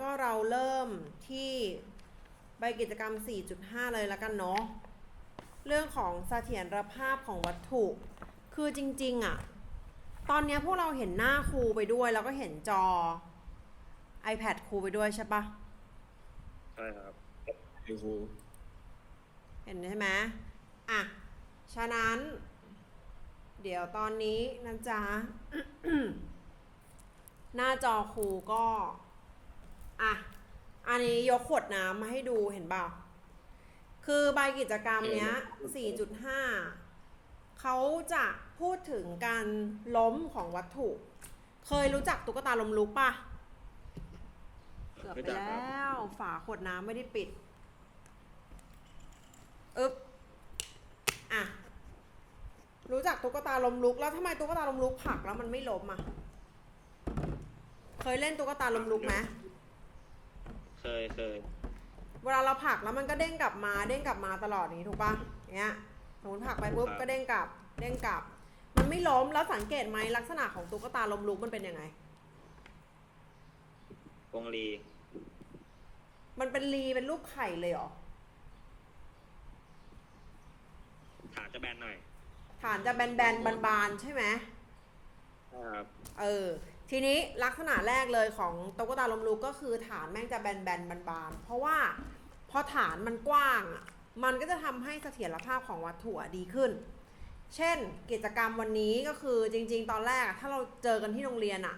ก็เราเริ่มที่ใบกิจกรรม 4.5 เลยแล้วกันเนาะ เรื่องของเสถียรภาพของวัตถุ คือจริงๆอะ ตอนเนี้ยพวกเราเห็นหน้าครูไปด้วย แล้วก็เห็นจอ iPad ครูไปด้วยใช่ปะใช่ครับครูเห็นใช่ไหมอะ ฉะนั้น เดี๋ยวตอนนี้นะจ๊ะ หน้าจอครูก็ อะ อันนี้ยกขวดน้ำมาให้ดูเห็นเปล่า คือใบกิจกรรมเนี้ย 4.5 เขาจะพูดถึงการล้มของวัตถุ เคยรู้จักตุ๊กตาลมลุกปะเกือบไปรู้จักครับแล้ว ฝาขวดน้ำไม่ได้ปิดอึ๊บอะ รู้จักตุ๊กตาลมลุก แล้วทำไมตุ๊กตาลมลุกผลักแล้วมันไม่ล้มอะ เคยเล่นตุ๊กตาลมลุกไหม เคยเคยเวลาเราผลักแล้วมันก็เด้งกลับมาเด้งกลับมาตลอดอย่างนี้ถูกปะเนี้ยสมมติผลักไปปุ๊บก็เด้งกลับเด้งกลับ มันไม่ล้มแล้วสังเกตไหมลักษณะของตุ๊กตาลมลุกมันเป็นยังไงวงลีมันเป็นรีเป็นรูปไข่เลยเหรอฐานจะแบนหน่อยฐานจะแบนๆบานๆใช่ไหมครับ เออ ทีนี้ลักษณะแรกเลยของตุ๊กตาลมลุกก็คือฐานแม่งจะแบนๆบานๆเพราะว่าพอฐานมันกว้างอะมันก็จะทำให้เสถียรภาพของวัตถุดีขึ้น เช่นกิจกรรมวันนี้ก็คือจริง ๆ ตอนแรกถ้าเราเจอกันที่โรงเรียนอะ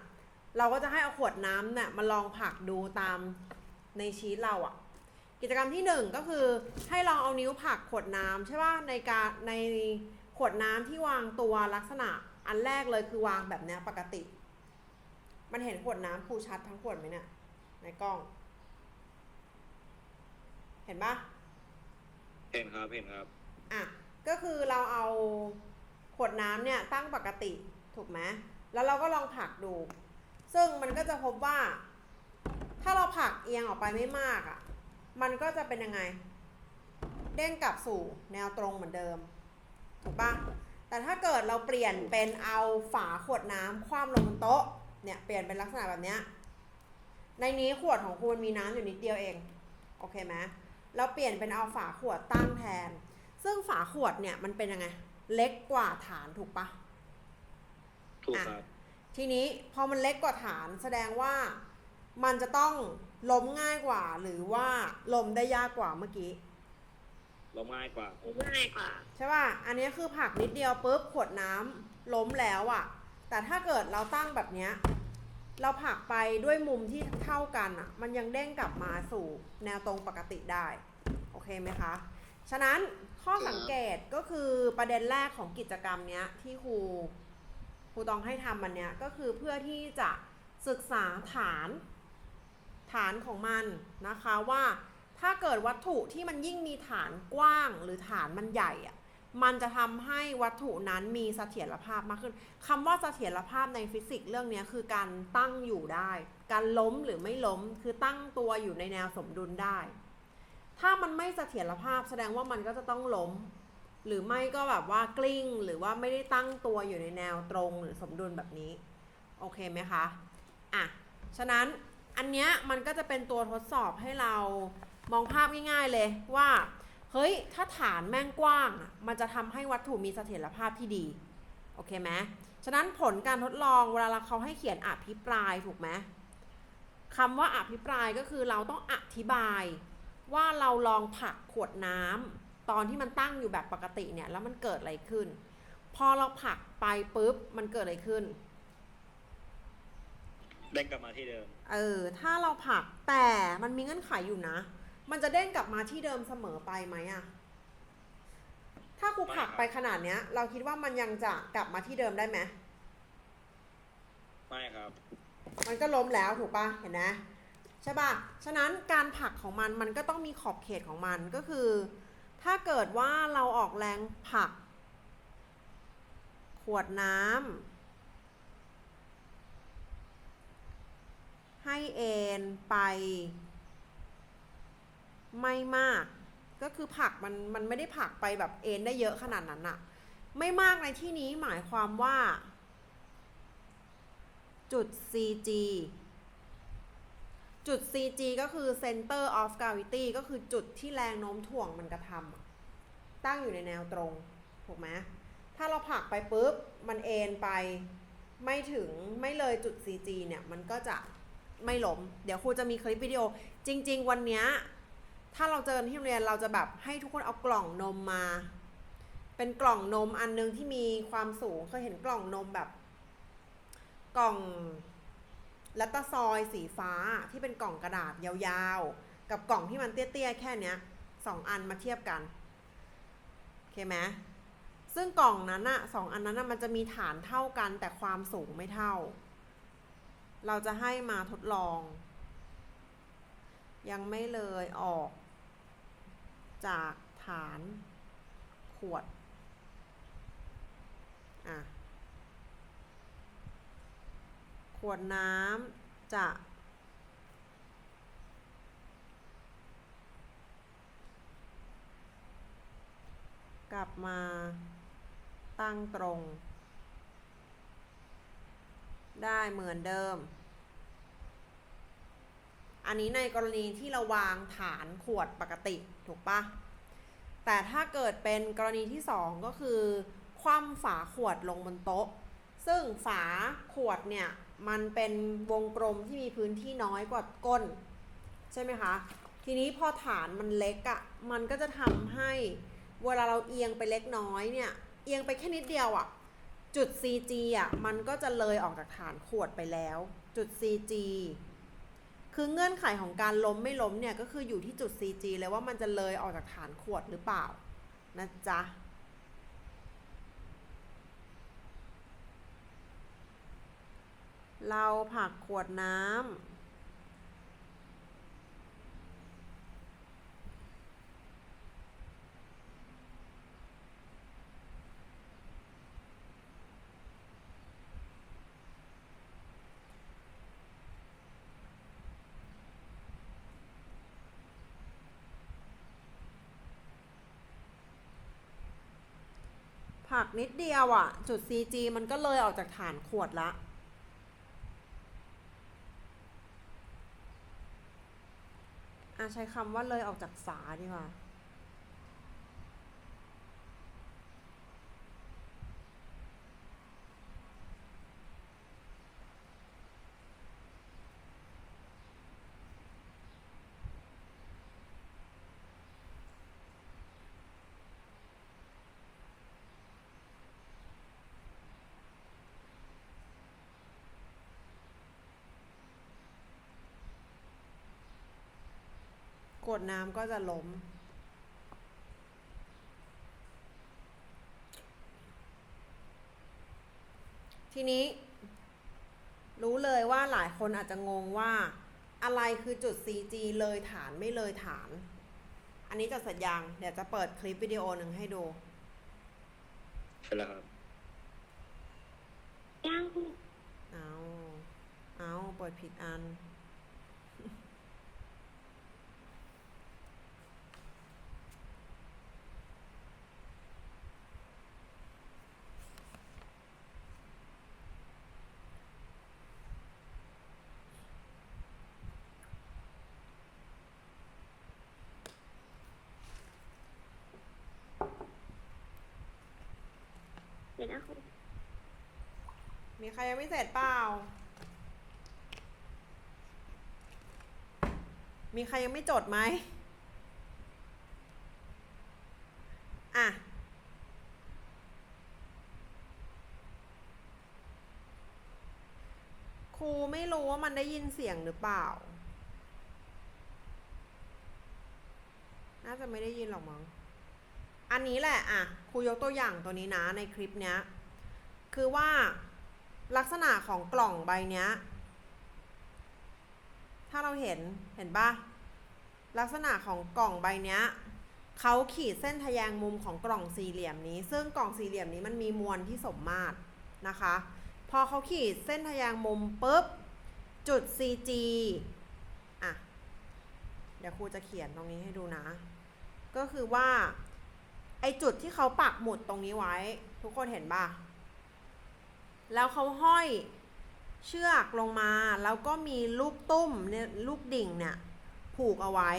เราก็จะให้เอาขวดน้ำเนี่ยมาลองผักดูตามในชีตเราอะ กิจกรรมที่หนึ่งก็คือให้ลองเอานิ้วผักขวดน้ำใช่ป่ะในการในขวดน้ำที่วางตัวลักษณะอันแรกเลยคือวางแบบนี้ปกติ มันเห็นขวดน้ำครูชัดทั้งขวดไหมเนี่ยในกล้อง เห็นปะเห็นครับเห็นครับ อะ ก็คือเราเอาขวดน้ำเนี่ยตั้งปกติถูกไหมแล้วเราก็ลองผลักดู ซึ่งมันก็จะพบว่า ถ้าเราผลักเอียงออกไปไม่มากอะ่ะ มันก็จะเป็นยังไง เด้งกลับสู่แนวตรงเหมือนเดิม ถูกปะแต่ถ้าเกิดเราเปลี่ยนเป็นเอาฝาขวดน้ำคว่ำลงบนโต๊ะ เนี่ยเปลี่ยนเป็นลักษณะแบบเนี้ยในนี้ขวดของคุณมีน้ำอยู่นิดเดียวเอง โอเคไหมแล้วเปลี่ยนเป็นเอาฝาขวดตั้งแทน ซึ่งฝาขวดเนี่ยมันเป็นยังไง เล็กกว่าฐานถูกปะถูกครับทีนี้พอมันเล็กกว่าฐานแสดงว่ามันจะต้องล้มง่ายกว่า หรือว่าล้มได้ยากกว่าเมื่อกี้ลงง่ายกว่าง่ายกว่า ใช่ป่ะอันนี้คือผลักนิดเดียวปุ๊บขวดน้ำล้มแล้วอะ่ะ แต่ถ้าเกิดเราตั้งแบบเนี้ยเราผลักไปด้วยมุมที่เท่ากันอะ่ะ มันยังเด้งกลับมาสู่แนวตรงปกติได้ โอเคไหมคะ ฉะนั้นข้อสังเกตก็คือประเด็นแรกของกิจกรรมเนี้ยที่ครูครูต้องให้ทำมันเนี้ยก็คือเพื่อที่จะศึกษาฐานฐานของมันนะคะว่าถ้าเกิดวัตถุที่มันยิ่งมีฐานกว้างหรือฐานมันใหญ่อะ มันจะทำให้วัตถุนั้นมีเสถียรภาพมากขึ้นคำว่าเสถียรภาพในฟิสิกส์เรื่องนี้คือการตั้งอยู่ได้ การล้มหรือไม่ล้มคือตั้งตัวอยู่ในแนวสมดุลได้ ถ้ามันไม่เสถียรภาพแสดงว่ามันก็จะต้องล้ม หรือไม่ก็แบบว่ากลิ้ง หรือว่าไม่ได้ตั้งตัวอยู่ในแนวตรงหรือสมดุลแบบนี้ โอเคไหมคะ อะ ฉะนั้นอันเนี้ยมันก็จะเป็นตัวทดสอบให้เรามองภาพง่าย ๆเลยว่า เฮ้ย ถ้าฐานแม่งกว้างอะมันจะทำให้วัตถุมีเสถียรภาพที่ดี โอเคไหมฉะนั้นผลการทดลองเวลาเราเขาให้เขียนอภิปรายถูกไหมคำว่าอภิปรายก็คือเราต้องอธิบาย ว่าเราลองผลักขวดน้ำตอนที่มันตั้งอยู่แบบปกติเนี่ยแล้วมันเกิดอะไรขึ้น พอเราผลักไปปุ๊บมันเกิดอะไรขึ้นเด้งกลับมาที่เดิม เออ ถ้าเราผลักแต่มันมีเงื่อนไขอยู่นะ มันจะเด้งกลับมาที่เดิมเสมอไปไหมอะถ้าครูผลักไปขนาดเนี้ย เราคิดว่ามันยังจะกลับมาที่เดิมได้ไหมไม่ครับ มันก็ล้มแล้วถูกปะเห็นไหมใช่ปะฉะนั้นการผลักของมันมันก็ต้องมีขอบเขตของมันก็คือ ถ้าเกิดว่าเราออกแรงผลัก ขวดน้ำให้เอ็นไป ไม่มาก ก็คือผักมันมันไม่ได้ผักไปแบบเอ็นได้เยอะขนาดนั้นอะไม่มากในที่นี้หมายความว่า จุด CG จุด CG ก็คือ center of gravity ก็คือจุดที่แรงโน้มถ่วงมันกระทำตั้งอยู่ในแนวตรง ถูกไหมถ้าเราผลักไปปุ๊บ มันเอ็นไปไม่ถึงไม่เลยจุด CG เนี่ย มันก็จะไม่ล้ม เดี๋ยวครูจะมีคลิปวิดีโอ จริง ๆ วันเนี้ย ถ้าเราเจอกันที่โรงเรียนเราจะแบบให้ทุกคนเอากล่องนมมา เป็นกล่องนมอันนึงที่มีความสูงเคยเห็นกล่องนมแบบ กล่องลัตตาซอยสีฟ้าที่เป็นกล่องกระดาษยาวๆ กับกล่องที่มันเตี้ยๆ แค่เนี้ยสองอันมาเทียบกันโอเคไหมซึ่งกล่องนั้นอะสองอันนั้นอะมันจะมีฐานเท่ากันแต่ความสูงไม่เท่า เราจะให้มาทดลอง ยังไม่เลยออก จากฐานขวด อะ ขวดน้ำจะกลับมาตั้งตรง ได้เหมือนเดิม อันนี้ในกรณีที่เราวางฐานขวดปกติถูกปะแต่ถ้าเกิดเป็นกรณีที่สองก็คือ คว่ำฝาขวดลงบนโต๊ะ ซึ่งฝาขวดเนี่ย มันเป็นวงกลมที่มีพื้นที่น้อยกว่าก้น ใช่ไหมคะ ทีนี้พอฐานมันเล็กอะ่ะ มันก็จะทำให้เวลาเราเอียงไปเล็กน้อยเนี่ย เอียงไปแค่นิดเดียวอะ่ะ จุด CG อะ มันก็จะเลยออกจากฐานขวดไปแล้ว จุด CG คือเงื่อนไขของการล้มไม่ล้มเนี่ยก็คืออยู่ที่จุด CG เลยว่ามันจะเลยออกจากฐานขวดหรือเปล่านะจ๊ะเราผักขวดน้ำ นิดเดียวอะ่ะ จุด CG มันก็เลยออกจากฐานขวดละอะใช้คำว่าเลยออกจากฝาดีกว่า กดน้ำก็จะล้ม ทีนี้ รู้เลยว่าหลายคนอาจจะงงว่าอะไรคือจุด CG เลยฐานไม่เลยฐาน อันนี้จะสัญญางเดี๋ยวจะเปิดคลิปวิดีโอหนึ่งให้ดูใช่แล้วครับยังเอา เอา เปิดผิดอัน ดี๋ยวนะมีใครยังไม่เสร็จเปล่า มีใครยังไม่จดไหม อะ ครูไม่รู้ว่ามันได้ยินเสียงหรือเปล่า น่าจะไม่ได้ยินหรอกมั้ง อันนี้แหละ อะ ครูยกตัวอย่างตัวนี้นะในคลิปเนี้ย คือว่าลักษณะของกล่องใบเนี้ย ถ้าเราเห็นเห็นปะลักษณะของกล่องใบเนี้ยเขาขีดเส้นทะแยงมุมของกล่องสี่เหลี่ยมนี้ ซึ่งกล่องสี่เหลี่ยมนี้มันมีมวลที่สมมาตรนะคะ พอเขาขีดเส้นทะแยงมุมปุ๊บ จุด CG อะ เดี๋ยวครูจะเขียนตรงนี้ให้ดูนะ ก็คือว่า ไอจุดที่เขาปักหมุดตรงนี้ไว้ ทุกคนเห็นปะแล้วเขาห้อยเชือกลงมา แล้วก็มีลูกตุ้มเนี่ยลูกดิ่งเนี่ยผูกเอาไว้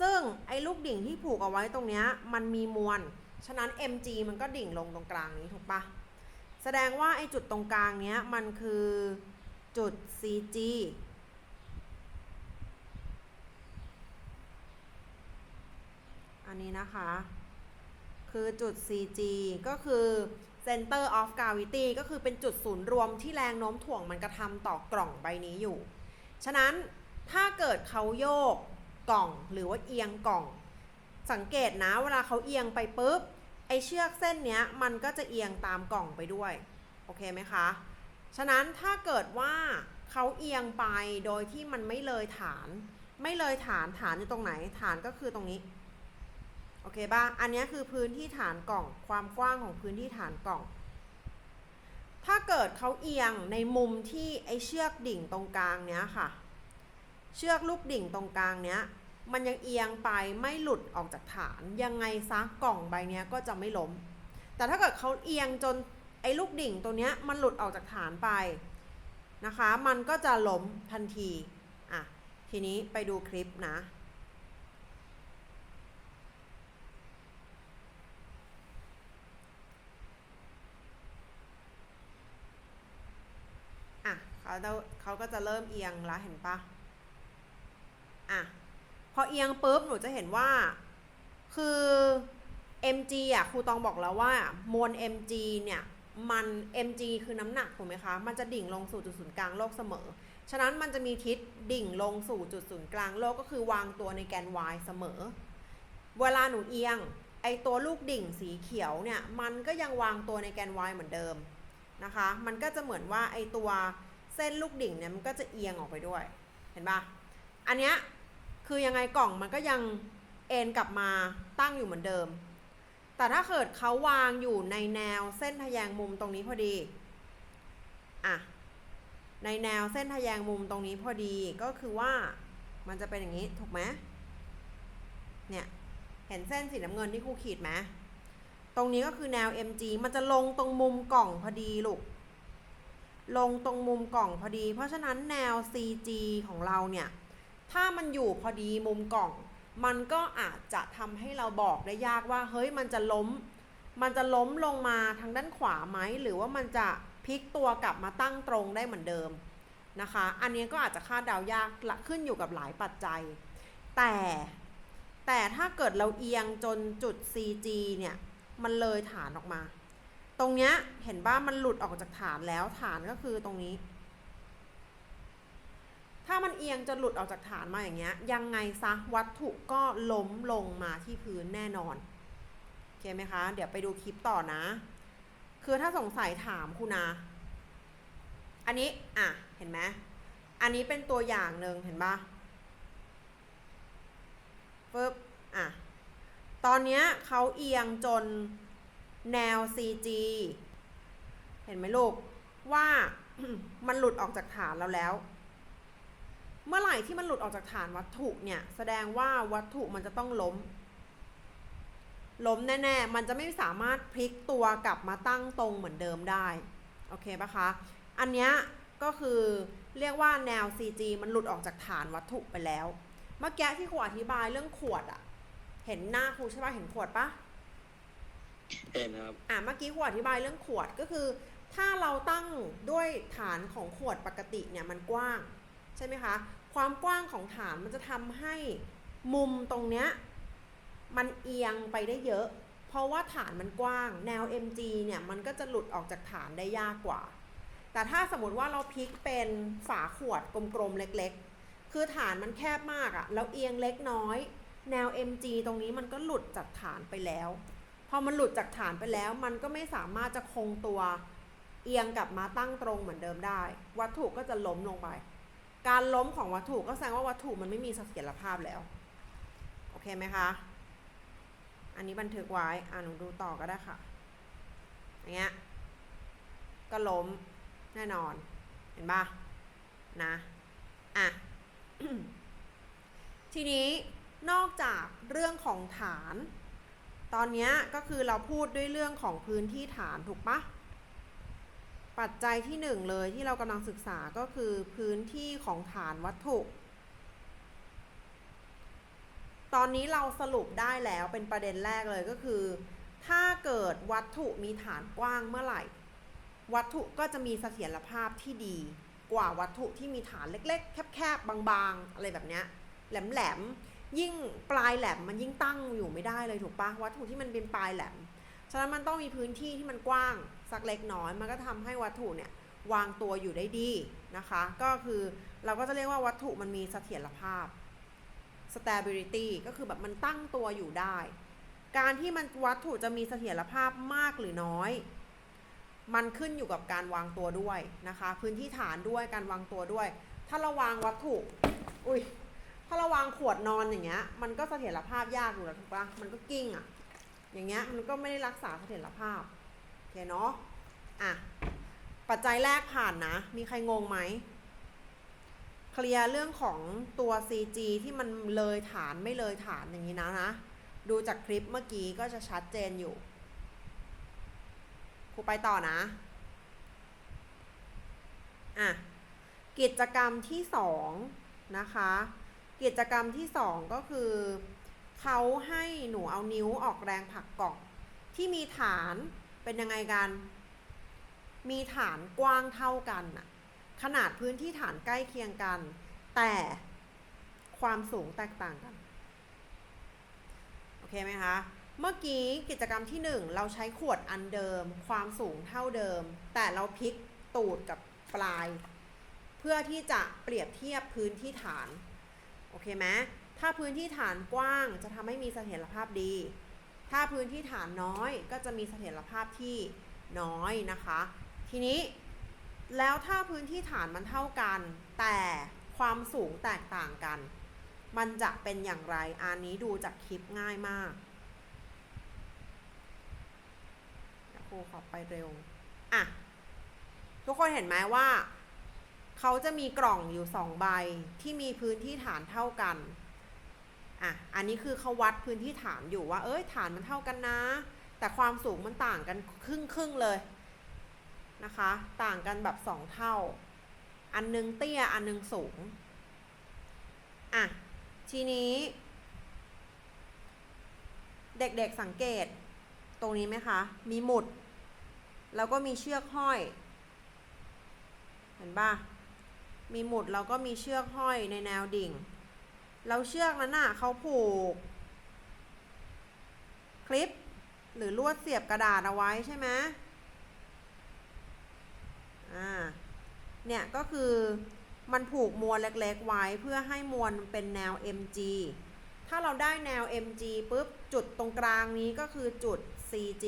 ซึ่งไอ้ลูกดิ่งที่ผูกเอาไว้ตรงเนี้ยมันมีมวล ฉะนั้น mg มันก็ดิ่งลงตรงกลางนี้ถูกปะแสดงว่าไอ้จุดตรงกลางเนี้ยมันคือจุด cg อันนี้นะคะ คือจุด cg ก็คือ center of gravity ก็คือเป็นจุดศูนย์รวมที่แรงโน้มถ่วงมันกระทำต่อกล่องใบนี้อยู่ ฉะนั้นถ้าเกิดเขาโยกกล่องหรือว่าเอียงกล่อง สังเกตนะเวลาเขาเอียงไปปุ๊บไอเชือกเส้นเนี้ยมันก็จะเอียงตามกล่องไปด้วย โอเคไหมคะ ฉะนั้นถ้าเกิดว่าเขาเอียงไปโดยที่มันไม่เลยฐาน ไม่เลยฐานฐานอยู่ตรงไหนฐานก็คือตรงนี้ โอเคป่ะอันนี้คือพื้นที่ฐานกล่อง ความกว้างของพื้นที่ฐานกล่อง ถ้าเกิดเขาเอียงในมุมที่ไอเชือกดิ่งตรงกลางเนี้ยค่ะ เชือกลูกดิ่งตรงกลางเนี้ย มันยังเอียงไปไม่หลุดออกจากฐาน ยังไงซะกล่องใบเนี้ยก็จะไม่ล้ม แต่ถ้าเกิดเขาเอียงจนไอ้ลูกดิ่งตัวเนี้ยมันหลุดออกจากฐานไปนะคะ มันก็จะล้มทันที อะ ทีนี้ไปดูคลิปนะ อะ เขาจะเขาก็จะเริ่มเอียงล้วเห็นปะอะ พอเอียงปุ๊บหนูจะเห็นว่า คือ mg อะครูตองบอกแล้วว่ามวล mg เนี่ยมัน mg คือน้ำหนักถูกไหมคะ มันจะดิ่งลงสู่จุดศูนย์กลางโลกเสมอ ฉะนั้นมันจะมีทิศดิ่งลงสู่จุดศูนย์กลางโลกก็คือวางตัวในแกน y เสมอ เวลาหนูเอียง ไอตัวลูกดิ่งสีเขียวเนี่ย มันก็ยังวางตัวในแกน y เหมือนเดิมนะคะ มันก็จะเหมือนว่าไอตัว เส้นลูกดิ่งเนี่ยมันก็จะเอียงออกไปด้วย เห็นปะอันเนี้ยคือยังไงกล่องมันก็ยังเอ็นกลับมาตั้งอยู่เหมือนเดิม แต่ถ้าเกิดเขาวางอยู่ในแนวเส้นทะแยงมุมตรงนี้พอดี อะ ในแนวเส้นทะแยงมุมตรงนี้พอดีก็คือว่ามันจะเป็นอย่างนี้ถูกไหมเนี่ย เห็นเส้นสีน้ำเงินที่ครูขีดไหมตรงนี้ก็คือแนว mg มันจะลงตรงมุมกล่องพอดีลูก ลงตรงมุมกล่องพอดี เพราะฉะนั้นแนว cg ของเราเนี่ย ถ้ามันอยู่พอดีมุมกล่อง มันก็อาจจะทำให้เราบอกได้ยากว่า เฮ้ยมันจะล้ม มันจะล้มลงมาทางด้านขวาไหม หรือว่ามันจะพลิกตัวกลับมาตั้งตรงได้เหมือนเดิมนะคะ อันนี้ก็อาจจะคาดเดายากละขึ้นอยู่กับหลายปัจจัย แต่แต่ถ้าเกิดเราเอียงจนจุด CG เนี่ย มันเลยฐานออกมา ตรงเนี้ยเห็นว่ามันหลุดออกจากฐานแล้วฐานก็คือตรงนี้ ถ้ามันเอียงจนหลุดออกจากฐานมาอย่างเงี้ย ยังไงซะวัตถุก็ล้มลงมาที่พื้นแน่นอนโอเคไหมคะ เดี๋ยวไปดูคลิปต่อนะ คือถ้าสงสัยถามคุณนะอันนี้อะเห็นไหมอันนี้เป็นตัวอย่างหนึ่งเห็นปะปึ๊บอะตอนเนี้ยเขาเอียงจน แนว CG เห็นไหมลูก ว่ามันหลุดออกจากฐานเราแล้ว เมื่อไหร่ที่มันหลุดออกจากฐานวัตถุเนี่ย แสดงว่าวัตถุมันจะต้องล้ม ล้มแน่ ๆ มันจะไม่สามารถพลิกตัวกลับมาตั้งตรงเหมือนเดิมได้ โอเคปะคะ อันเนี้ยก็คือเรียกว่าแนว CG มันหลุดออกจากฐานวัตถุไปแล้ว เมื่อกี้ที่ครูอธิบายเรื่องขวดอะเห็นหน้าครูใช่ปะเห็นขวดปะ เห็นครับ อะเมื่อกี้ครูอธิบายเรื่องขวดก็คือ ถ้าเราตั้งด้วยฐานของขวดปกติเนี่ยมันกว้าง ใช่ไหมคะ ความกว้างของฐานมันจะทำให้มุมตรงเนี้ยมันเอียงไปได้เยอะ เพราะว่าฐานมันกว้าง แนว mg เนี่ยมันก็จะหลุดออกจากฐานได้ยากกว่า แต่ถ้าสมมติว่าเราพลิกเป็นฝาขวดกลมๆเล็กๆ คือฐานมันแคบมากอะแล้วเอียงเล็กน้อย แนว mg ตรงนี้มันก็หลุดจากฐานไปแล้ว พอมันหลุดจากฐานไปแล้ว มันก็ไม่สามารถจะคงตัวเอียงกลับมาตั้งตรงเหมือนเดิมได้ วัตถุก็จะล้มลงไป การล้มของวัตถุก็แสดงว่าวัตถุมันไม่มีเสถียรภาพแล้ว โอเคไหมคะ อันนี้บันทึกไว้อ่าหนูดูต่อก็ได้ค่ะ อย่างเงี้ย ก็ล้มแน่นอน เห็นปะนะ อะ ทีนี้นอกจากเรื่องของฐาน ตอนนี้ก็คือเราพูดด้วยเรื่องของพื้นที่ฐานถูกปะปัจจัยที่หนึ่งเลยที่เรากำลังศึกษาก็คือพื้นที่ของฐานวัตถุ ตอนนี้เราสรุปได้แล้วเป็นประเด็นแรกเลยก็คือ ถ้าเกิดวัตถุมีฐานกว้างเมื่อไหร่ วัตถุก็จะมีเสถียรภาพที่ดีกว่าวัตถุที่มีฐานเล็กๆ แคบๆ บางๆ อะไรแบบเนี้ยแหลมๆ ยิ่งปลายแหลมมันยิ่งตั้งอยู่ไม่ได้เลยถูกปะวัตถุที่มันเป็นปลายแหลม ฉะนั้นมันต้องมีพื้นที่ที่มันกว้างสักเล็กน้อย มันก็ทำให้วัตถุเนี่ยวางตัวอยู่ได้ดีนะคะ ก็คือเราก็จะเรียกว่าวัตถุมันมีเสถียรภาพ stability ก็คือแบบมันตั้งตัวอยู่ได้ การที่มันวัตถุจะมีเสถียรภาพมากหรือน้อย มันขึ้นอยู่กับการวางตัวด้วยนะคะ พื้นที่ฐานด้วยการวางตัวด้วย ถ้าเราวางวัตถุ อุ้ย ถ้าเราวางขวดนอนอย่างเงี้ย มันก็เสถียรภาพยากอยู่แล้วถูกปะมันก็กิ้งอะ่ะ อย่างเงี้ยมันก็ไม่ได้รักษาเสถียรภาพโอเคเนาะอะปัจจัยแรกผ่านนะ มีใครงงไหมเคลียร์เรื่องของตัว CG ที่มันเลยฐานไม่เลยฐานอย่างนี้นะนะ ดูจากคลิปเมื่อกี้ก็จะชัดเจนอยู่ ครูไปต่อนะ อะ กิจกรรมที่สองนะคะ กิจกรรมที่สองก็คือ เขาให้หนูเอานิ้วออกแรงผลักกล่อง ที่มีฐานเป็นยังไงกัน มีฐานกว้างเท่ากันน่ะขนาดพื้นที่ฐานใกล้เคียงกัน แต่ความสูงแตกต่างกัน โอเคไหมคะ เมื่อกี้กิจกรรมที่ 1 เราใช้ขวดอันเดิม ความสูงเท่าเดิม แต่เราพลิกตูดกับปลาย เพื่อที่จะเปรียบเทียบพื้นที่ฐาน โอเคไหมถ้าพื้นที่ฐานกว้างจะทำให้มีเสถียรภาพดี ถ้าพื้นที่ฐานน้อยก็จะมีเสถียรภาพที่น้อยนะคะ ทีนี้แล้วถ้าพื้นที่ฐานมันเท่ากัน แต่ความสูงแตกต่างกัน มันจะเป็นอย่างไร อันนี้ดูจากคลิปง่ายมากครูขอไปเร็ว อะ ทุกคนเห็นไหมว่า เขาจะมีกล่องอยู่สองใบที่มีพื้นที่ฐานเท่ากัน อะ อันนี้คือเขาวัดพื้นที่ฐานอยู่ว่า เอ้ยฐานมันเท่ากันนะ แต่ความสูงมันต่างกันครึ่งครึ่งๆเลยนะคะ ต่างกันแบบสองเท่า อันนึงเตี้ยอันนึงสูง อะ ทีนี้ เด็กๆสังเกต ตรงนี้ไหมคะ มีหมุด แล้วก็มีเชือกห้อย เห็นปะ มีหมุดแล้วก็มีเชือกห้อยในแนวดิ่ง แล้วเชือกนั้นน่ะเขาผูก คลิป หรือลวดเสียบกระดาษเอาไว้ใช่ไหมอ่า เนี่ยก็คือมันผูกมวลเล็กๆไว้เพื่อให้มวลเป็นแนว mg ถ้าเราได้แนว mg ปุ๊บจุดตรงกลางนี้ก็คือจุด cg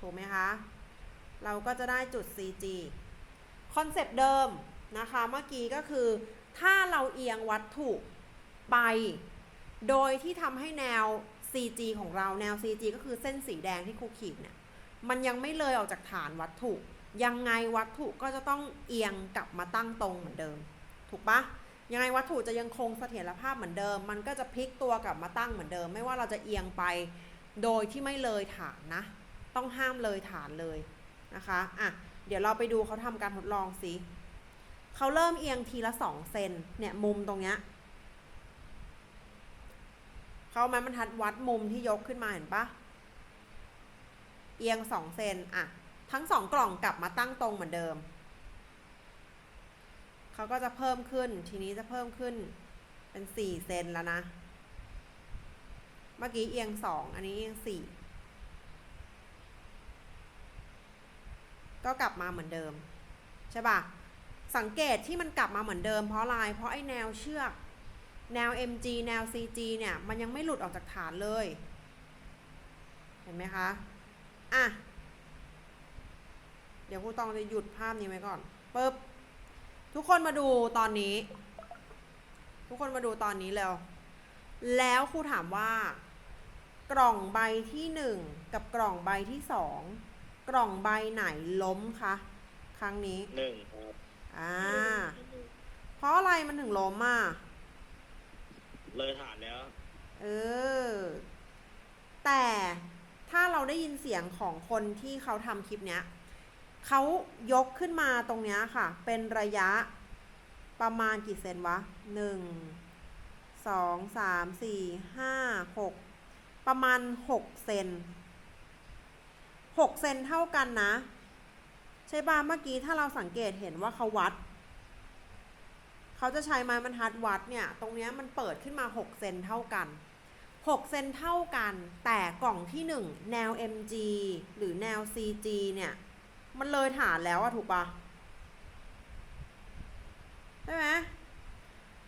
ถูกไหมคะ เราก็จะได้จุด cg คอนเซปต์เดิม นะคะเมื่อกี้ก็คือ ถ้าเราเอียงวัตถุไป โดยที่ทำให้แนว cg ของเราแนว cg ก็คือเส้นสีแดงที่ครูขีดเนี่ยมันยังไม่เลยออกจากฐานวัตถุ ยังไงวัตถุก็จะต้องเอียงกลับมาตั้งตรงเหมือนเดิม ถูกปะยังไงวัตถุจะยังคงเสถียรภาพเหมือนเดิม มันก็จะพลิกตัวกลับมาตั้งเหมือนเดิม ไม่ว่าเราจะเอียงไปโดยที่ไม่เลยฐานนะ ต้องห้ามเลยฐานเลยนะคะอะเดี๋ยวเราไปดูเขาทำการทดลองสิ เขาเริ่มเอียงทีละสองเซนเนี่ยมุมตรงเนี้ยเขาเอาไม้บรรทัดวัดมุมที่ยกขึ้นมาเห็นปะเอียงสองเซนอะทั้งสองกล่องกลับมาตั้งตรงเหมือนเดิม เขาก็จะเพิ่มขึ้น ทีนี้จะเพิ่มขึ้นเป็นสี่เซนแล้วนะ เมื่อกี้เอียงสองอันนี้เอียงสี่ก็กลับมาเหมือนเดิม ใช่ปะ สังเกตที่มันกลับมาเหมือนเดิมเพราะอะไรเพราะไอ้แนวเชือก แนว mg แนว cg เนี่ย มันยังไม่หลุดออกจากฐานเลย เห็นไหมคะ อะ เดี๋ยวครูตองจะหยุดภาพนี้ไว้ก่อนปึ๊บ ทุกคนมาดูตอนนี้ ทุกคนมาดูตอนนี้แล้ว แล้วครูถามว่า กล่องใบที่หนึ่งกับกล่องใบที่สองกล่องใบไหนล้มคะครั้งนี้หนึ่งครับ อ่า เพราะอะไรมันถึงล้มอะ เลยฐานแล้ว เออ แต่ถ้าเราได้ยินเสียงของคนที่เขาทำคลิปเนี้ยเขายกขึ้นมาตรงเนี้ยค่ะ เป็นระยะประมาณกี่เซนวะหนึ่งสองสามสี่ห้าหกประมาณหกเซนหกเซนเท่ากันนะใช่ป่ะเมื่อกี้ถ้าเราสังเกตเห็นว่าเขาวัด เขาจะใช้ไม้บรรทัดวัดเนี่ย ตรงนี้มันเปิดขึ้นมา 6 เซนเท่ากัน 6 เซนเท่ากัน แต่กล่องที่ 1 แนว MG หรือแนว CG เนี่ย มันเลยฐานแล้วอะถูกปะใช่ไหม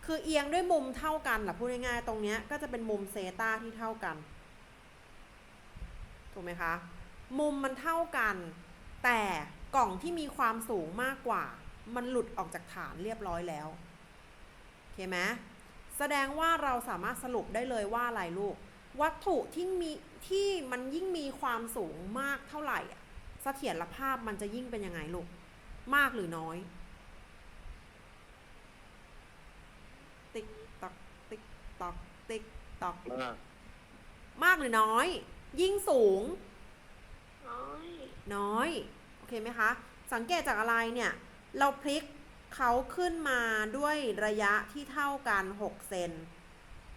คือเอียงด้วยมุมเท่ากันแหละพูดง่ายๆตรงนี้ก็จะเป็นมุมเซตาที่เท่ากัน ถูกไหมคะ มุมมันเท่ากัน แต่ กล่องที่มีความสูงมากกว่า มันหลุดออกจากฐานเรียบร้อยแล้วโอเคไหมแสดงว่าเราสามารถสรุปได้เลยว่าอะไรลูก วัตถุที่มีที่มันยิ่งมีความสูงมากเท่าไหร่อะเสถียรภาพมันจะยิ่งเป็นยังไงลูก มากหรือน้อย ติ๊กตอกติ๊กตอกติ๊กตอกมากมากหรือน้อย ยิ่งสูง น้อย น้อยโอเคไหมคะ สังเกตจากอะไรเนี่ย เราพลิกเขาขึ้นมาด้วยระยะที่เท่ากัน 6 เซน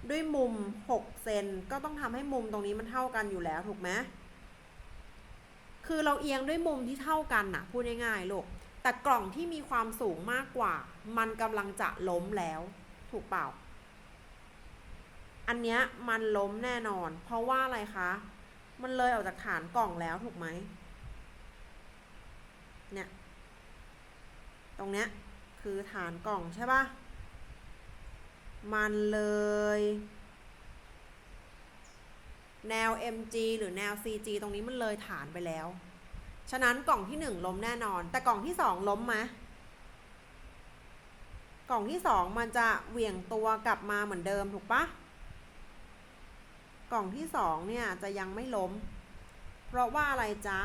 ด้วยมุม 6 เซน ก็ต้องทำให้มุมตรงนี้มันเท่ากันอยู่แล้วถูกไหมคือเราเอียงด้วยมุมที่เท่ากันนะพูดง่ายๆลูก แต่กล่องที่มีความสูงมากกว่า มันกำลังจะล้มแล้ว ถูกเปล่า อันเนี้ยมันล้มแน่นอน เพราะว่าอะไรคะ มันเลยออกจากฐานกล่องแล้วถูกไหม เนี่ย ตรงเนี้ยคือฐานกล่องใช่ปะมันเลย แนว MG หรือแนว CG ตรงนี้มันเลยฐานไปแล้ว ฉะนั้นกล่องที่หนึ่งล้มแน่นอน แต่กล่องที่สองล้มไหมกล่องที่สองมันจะเหวี่ยงตัวกลับมาเหมือนเดิมถูกปะกล่องที่สองเนี่ยจะยังไม่ล้ม เพราะว่าอะไรจ๊ะ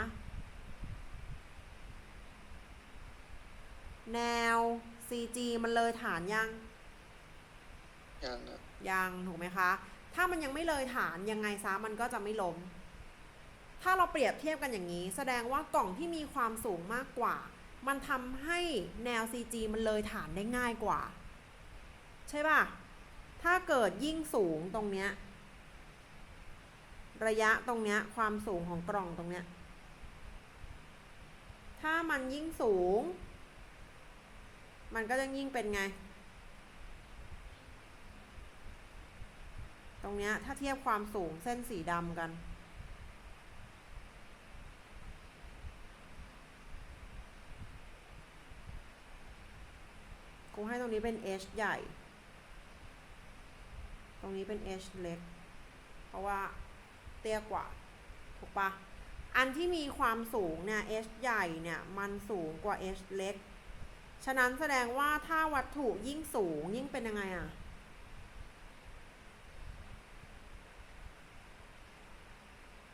แนว CG มันเลยฐานยัง ยังนะยังถูกไหมคะ ถ้ามันยังไม่เลยฐานยังไงซะมันก็จะไม่ล้ม ถ้าเราเปรียบเทียบกันอย่างนี้ แสดงว่ากล่องที่มีความสูงมากกว่า มันทำให้แนว CG มันเลยฐานได้ง่ายกว่า ใช่ป่ะ ถ้าเกิดยิ่งสูงตรงเนี้ยระยะตรงเนี้ยความสูงของกล่องตรงเนี้ยถ้ามันยิ่งสูง มันก็จะยิ่งเป็นไง ตรงเนี้ยถ้าเทียบความสูงเส้นสีดำกัน กูให้ตรงนี้เป็น h ใหญ่ ตรงนี้เป็น h เล็ก เพราะว่าเตี้ยกว่า ถูกปะอันที่มีความสูงเนี่ย h ใหญ่เนี่ย มันสูงกว่า h เล็ก ฉะนั้นแสดงว่าถ้าวัตถุยิ่งสูงยิ่งเป็นยังไงอะ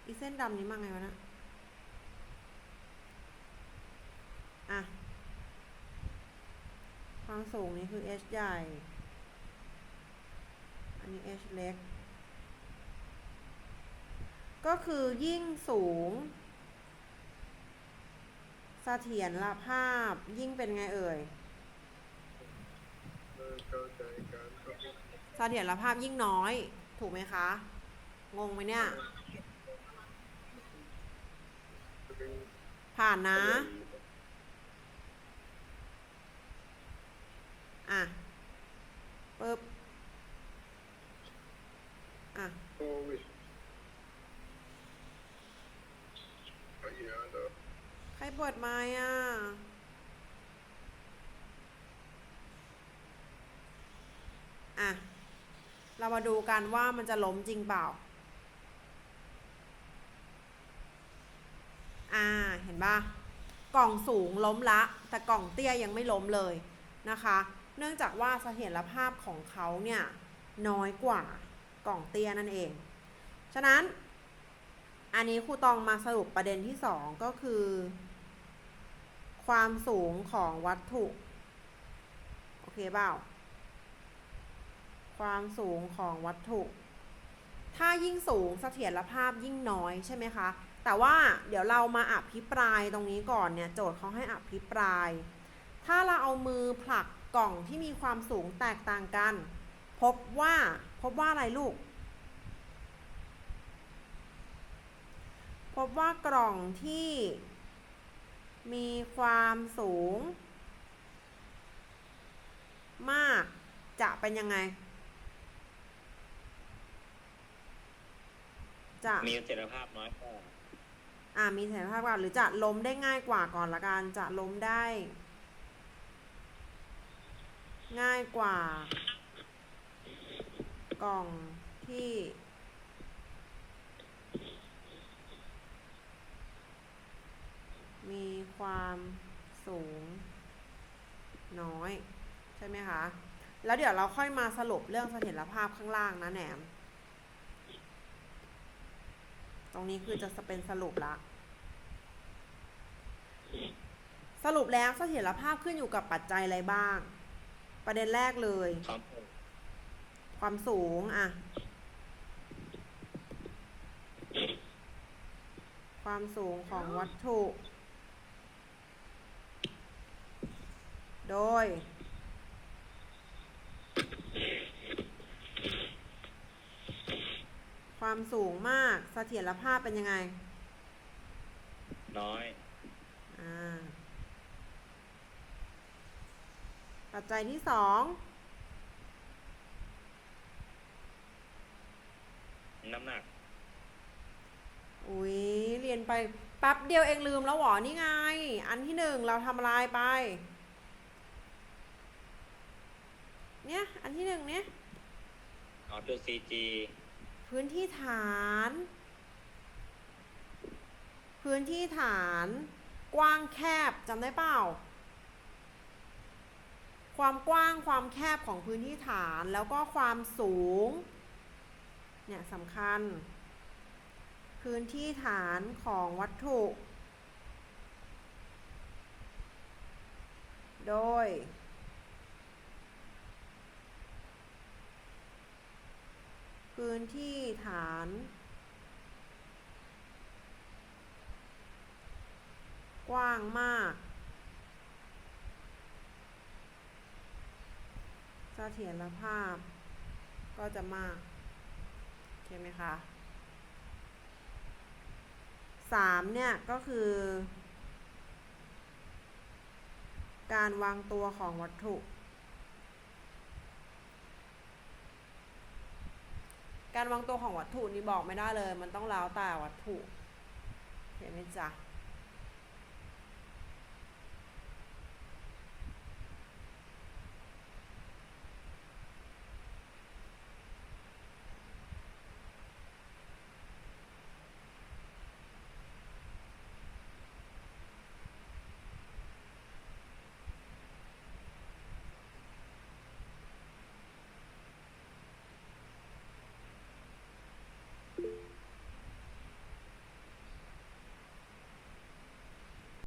อีเส้นดำนี้มาไงวะนะอะ ความสูงนี้คือ h ใหญ่ อันนี้ h เล็ก ก็คือยิ่งสูง สถียรภาพยิ่งเป็นไงเอ่ยเข้าใจกันเสถียรภาพยิ่งน้อย ถูกไหมคะ งงไหมเนี่ย ผ่านนะ อะปึ๊บ อะ โควิดไปเยอะแล้ว ใคร เปิดไม้อะ อะ เรามาดูกันว่ามันจะล้มจริงเปล่า อ่า เห็นปะกล่องสูงล้มละ แต่กล่องเตี้ยยังไม่ล้มเลยนะคะ เนื่องจากว่าเสถียรภาพของเขาเนี่ยน้อยกว่ากล่องเตี้ยนั่นเอง ฉะนั้นอันนี้ครูตองมาสรุปประเด็นที่สองก็คือ ความสูงของวัตถุ โอเคเปล่า ความสูงของวัตถุ ถ้ายิ่งสูงเสถียรภาพยิ่งน้อยใช่ไหมคะ แต่ว่าเดี๋ยวเรามาอภิปรายตรงนี้ก่อนเนี่ยโจทย์เขาให้อภิปราย ถ้าเราเอามือผลักกล่องที่มีความสูงแตกต่างกัน พบว่าพบว่าอะไรลูกพบว่ากล่องที่ มีความสูง มากจะเป็นยังไง จะมีเสถียรภาพน้อยกว่าอ่ามีเสถียรภาพกว่าหรือจะล้มได้ง่ายกว่าก่อนละกันจะล้มได้ ง่ายกว่า กล่องที่ มีความสูงน้อย ใช่ไหมคะ แล้วเดี๋ยวเราค่อยมาสรุปเรื่องเสถียรภาพข้างล่างนะแหนม ตรงนี้คือจะเป็นสรุปละ สรุปแล้วเสถียรภาพขึ้นอยู่กับปัจจัยอะไรบ้าง ประเด็นแรกเลย ความความสูงอะความสูงของวัตถุ โดย ความสูงมากเสถียรภาพเป็นยังไง น้อย อ่า ปัจจัยที่สองน้ำหนัก อุ้ยเรียนไปแป๊บเดียวเองลืมแล้วเหรอนี่ไง อันที่หนึ่งเราทำอะไรไป เนี่ย อันที่หนึ่งเนี่ยเอาตัว CG พื้นที่ฐาน พื้นที่ฐาน กว้างแคบจำได้เปล่า ความกว้างความแคบของพื้นที่ฐานแล้วก็ความสูง เนี่ยสำคัญ พื้นที่ฐานของวัตถุ โดย พื้นที่ฐาน กว้างมาก เสถียรภาพ ก็จะมากโอเคไหมคะสามเนี่ย ก็คือ การวางตัวของวัตถุ การวางตัวของวัตถุนี่บอกไม่ได้เลย มันต้องแล้วแต่วัตถุเห็นไหมจ๊ะ